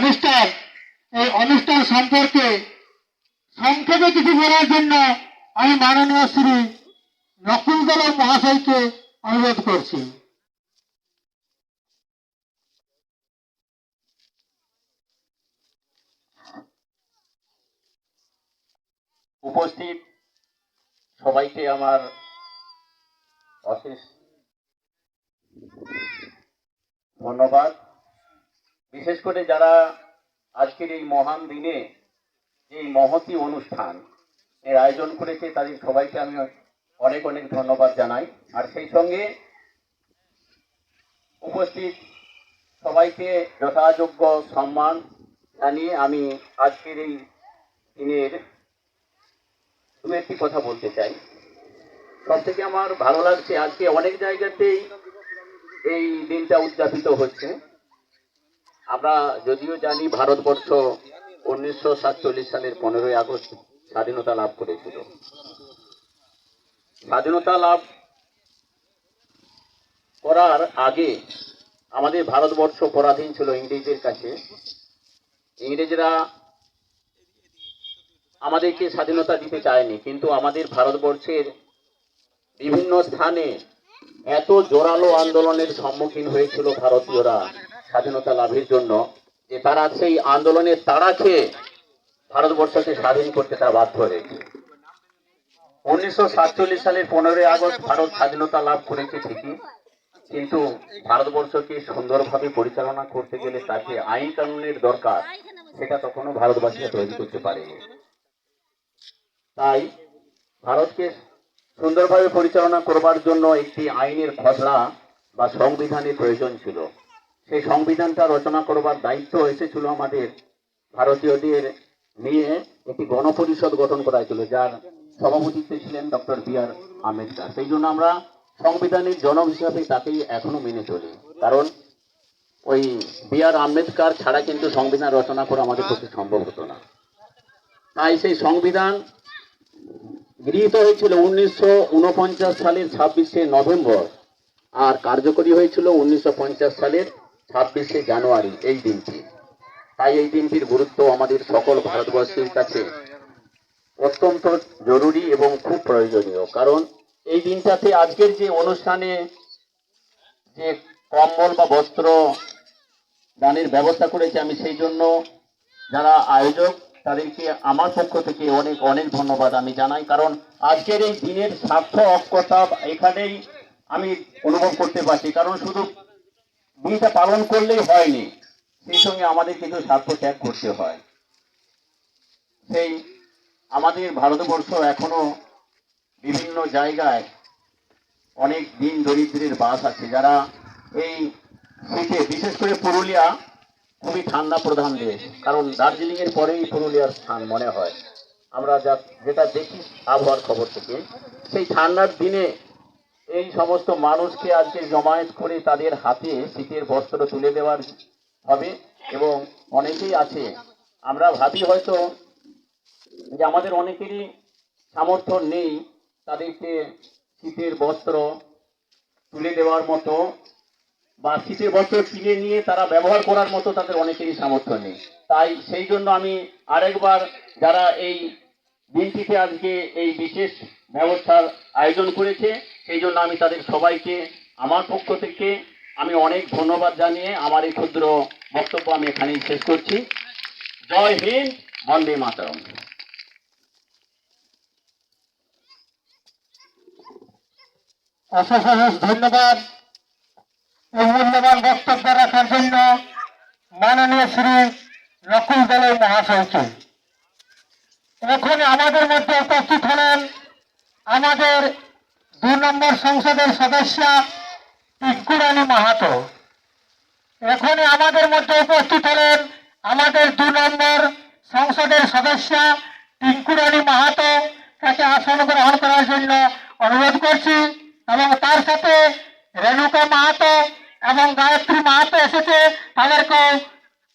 অনুষ্ঠান, এই অনুষ্ঠান সম্পর্কে সংক্ষেপে কিছু বলার জন্য আমি মাননীয় শ্রী নকুলদল মহাশয়কে অনুরোধ করছি। উপস্থিত সবাইকে আমার অশেষ ধন্যবাদ। বিশেষ করে যারা আজকের এই মহান দিনে এই মহতি অনুষ্ঠান এর আয়োজন করেছে, তাদের সবাইকে আমি অনেক অনেক ধন্যবাদ জানাই। আর সেই সঙ্গে উপস্থিত সবাইকে যথাযোগ্য সম্মান জানিয়ে আমি আজকের এই দিনের দু একটি কথা বলতে চাই। সব থেকে আমার ভালো লাগছে, আজকে অনেক জায়গাতেই এই দিনটা উদযাপিত হচ্ছে। আমরা যদিও জানি ভারতবর্ষ উনিশশো সাতচল্লিশ সালের পনেরোই আগস্ট স্বাধীনতা লাভ করেছিল। স্বাধীনতা লাভ করার আগে আমাদের ভারতবর্ষ পরাধীন ছিল ইংরেজদের কাছে। ইংরেজরা আমাদেরকে স্বাধীনতা দিতে চায়নি, কিন্তু আমাদের ভারতবর্ষের বিভিন্ন স্থানে এত জোরালো আন্দোলনের সম্মুখীন হয়েছিল ভারতীয়রা। স্বাধীনতা লাভের জন্য যে তারা সেই আন্দোলনের তাড়া খেয়ে ভারতবর্ষকে স্বাধীন করতে তারা বাধ্য হয়েছে। উনিশশো সাতচল্লিশ সালের পনেরোই আগস্ট ভারত স্বাধীনতা লাভ করেছে ঠিকই, কিন্তু ভারতবর্ষকে সুন্দরভাবে পরিচালনা করতে গেলে তাকে আইন কানুনের দরকার, সেটা তখনও ভারতবাসীরা তৈরি করতে পারেনি। তাই ভারতকে সুন্দরভাবে পরিচালনা করবার জন্য একটি আইনের খসড়া বা সংবিধানের প্রয়োজন ছিল। সেই সংবিধানটা রচনা করবার দায়িত্ব এসেছিল আমাদের ভারতীয়দের নিয়ে একটি গণপরিষদ গঠন করা হয়েছিল, যার সভাপতিত্বে ছিলেন ডক্টর বি আর আম্বেদকর। সেই জন্য আমরা সংবিধানের জনক হিসাবে তাকেই এখনও মেনে চলি। কারণ ওই বি আর আম্বেদকর ছাড়া কিন্তু সংবিধান রচনা করা আমাদের পক্ষে সম্ভব হতো না। তাই সেই সংবিধান গৃহীত হয়েছিল উনিশশো উনপঞ্চাশ সালের ছাব্বিশে নভেম্বর, আর কার্যকরী হয়েছিল উনিশশো পঞ্চাশ সালের ছাব্বিশে জানুয়ারি, এই দিনটি। তাই এই দিনটির গুরুত্ব আমাদের সকল ভারতবর্ষের কাছে অত্যন্ত জরুরি এবং খুব প্রয়োজনীয়। কারণ এই দিনটাতে আজকের যে অনুষ্ঠানে যে কম্বল বা বস্ত্র দানের ব্যবস্থা করেছে, আমি সেই জন্য যারা আয়োজক, তাদেরকে আমার পক্ষ থেকে অনেক অনেক ধন্যবাদ আমি জানাই। কারণ আজকের এই দিনের সার্থকতা এখানেই আমি অনুভব করতে পারছি। কারণ শুধু দিনটা পালন করলেই হয়নি, সেই সঙ্গে আমাদের কিন্তু স্বার্থ ত্যাগ করতে হয়। সেই আমাদের ভারতবর্ষ এখনও বিভিন্ন জায়গায় অনেক দিন দরিদ্রের বাস আছে, যারা এই শীতে, বিশেষ করে পুরুলিয়া, খুবই ঠান্ডা প্রধান দেশ, কারণ দার্জিলিং এর পরেই পুরুলিয়ার স্থান মনে হয়। আমরা যা, যেটা দেখি, আবহাওয়ার খবর থেকে, সেই ঠান্ডার দিনে এই সমস্ত মানুষকে আজকে জমায়েত করে তাদের হাতে শীতের বস্ত্র তুলে দেওয়ার হবে এবং অনেকেই আছে। আমরা ভাবি হয়তো যে আমাদের অনেকেরই সামর্থ্য নেই তাদেরকে শীতের বস্ত্র তুলে দেওয়ার মতো বা শীতের বস্ত্র কিনে নিয়ে তারা ব্যবহার করার মতো তাদের অনেকেরই সামর্থ্য নেই। তাই সেই জন্য আমি আরেকবার যারা এই দিনটিতে আজকে এই বিশেষ ব্যবস্থার আয়োজন করেছে সেই জন্য আমি তাদের সবাইকে, আমার পক্ষ থেকে আমি অনেক ধন্যবাদ জানিয়ে আমার এই ক্ষুদ্র বক্তব্য আমি এখানেই শেষ করছি। জয় হিন্দ, বন্দে মাতরম। অশেষ ধন্যবাদ এই মূল্যবান বক্তব্য রাখার জন্য মাননীয় শ্রী নকুল দলের মহাশয়কে এখন আমাদের মধ্যে উপস্থিত হলেন আমাদের দুই নম্বর সংসদের সদস্য পিঙ্কুরানী মাহাতো। এখন আমাদের মধ্যে উপস্থিত হলেন আমাদের দু নম্বর সংসদের সদস্য টিঙ্কুরানী মাহাতো। তাকে আসন গ্রহণ করার জন্য অনুরোধ করছি এবং তার সাথে রেণুকা মাহাতো এবং গায়ত্রী মাহাতো এসেছে তাদেরকে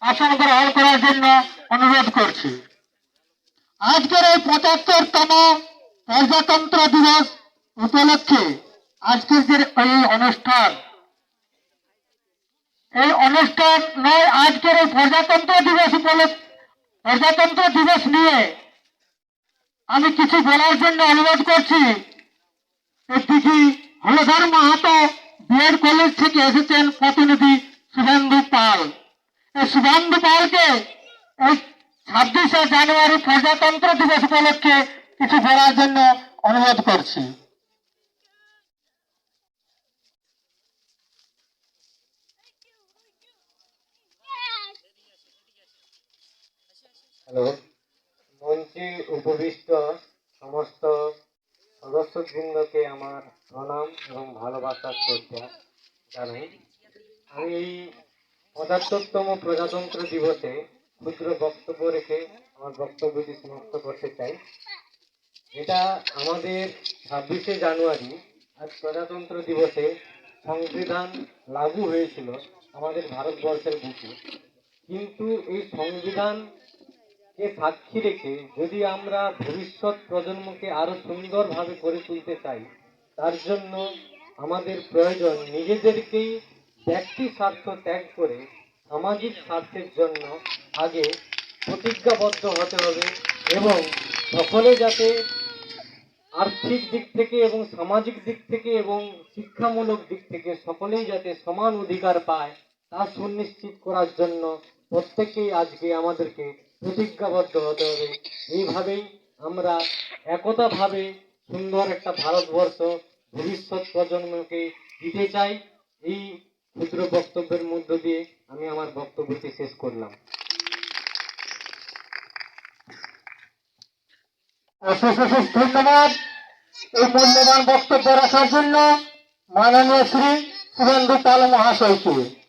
আসন গ্রহণ করার জন্য অনুরোধ করছি। আজকের এই পঁচাত্তরতম প্রজাতন্ত্র দিবস উপলক্ষে আজকের যে এই অনুষ্ঠান এই অনুষ্ঠান নয় আজকের এই প্রজাতন্ত্র দিবস প্রজাতন্ত্র দিবস নিয়ে আমি কিছু বলার জন্য অনুরোধ করছি। এদিকে হলধর মাহাতো বিএড কলেজ থেকে এসেছেন প্রতিনিধি শুভেন্দু পাল। এই শুভেন্দু পালকে এই ছাব্বিশে জানুয়ারি প্রজাতন্ত্র দিবস উপলক্ষে কিছু বলার জন্য অনুরোধ করছি। হ্যালো, মঞ্চে উপবিষ্ট সমস্ত সদস্যবৃন্দকে আমার প্রণাম এবং ভালোবাসার শ্রদ্ধা জানাই। আমি এই পঁচাত্তরতম প্রজাতন্ত্র দিবসে ক্ষুদ্র বক্তব্য রেখে আমার বক্তব্যটি সমাপ্ত করতে চাই। এটা আমাদের ছাব্বিশে জানুয়ারি আজ প্রজাতন্ত্র দিবসে সংবিধান লাগু হয়েছিল আমাদের ভারতবর্ষের বুকে। কিন্তু এই সংবিধান কে সাক্ষী রেখে যদি আমরা ভবিষ্যৎ প্রজন্মকে আরও সুন্দরভাবে করে তুলতে চাই, তার জন্য আমাদের প্রয়োজন নিজেদেরকেই ব্যক্তি স্বার্থ ত্যাগ করে সামাজিক স্বার্থের জন্য আগে প্রতিজ্ঞাবদ্ধ হতে হবে এবং সকলে যাতে আর্থিক দিক থেকে এবং সামাজিক দিক থেকে এবং শিক্ষামূলক দিক থেকে সকলেই যাতে সমান অধিকার পায়, তা সুনিশ্চিত করার জন্য প্রত্যেকেই আজকে আমাদেরকে প্রতিজ্ঞাবদ্ধ হতে হবে। এইভাবেই আমরা একতাভাবে সুন্দর একটা ভারতবর্ষ ভবিষ্যৎ প্রজন্মকে দিতে চাই। এই ক্ষুদ্র বক্তব্যের মধ্য দিয়ে আমি আমার বক্তব্যটি শেষ করলাম। অশেষ অশেষ ধন্যবাদ এই মূল্যবান বক্তব্য রাখার জন্য। মাননীয় শ্রী শুভেন্দু পাল মহাশয়কে।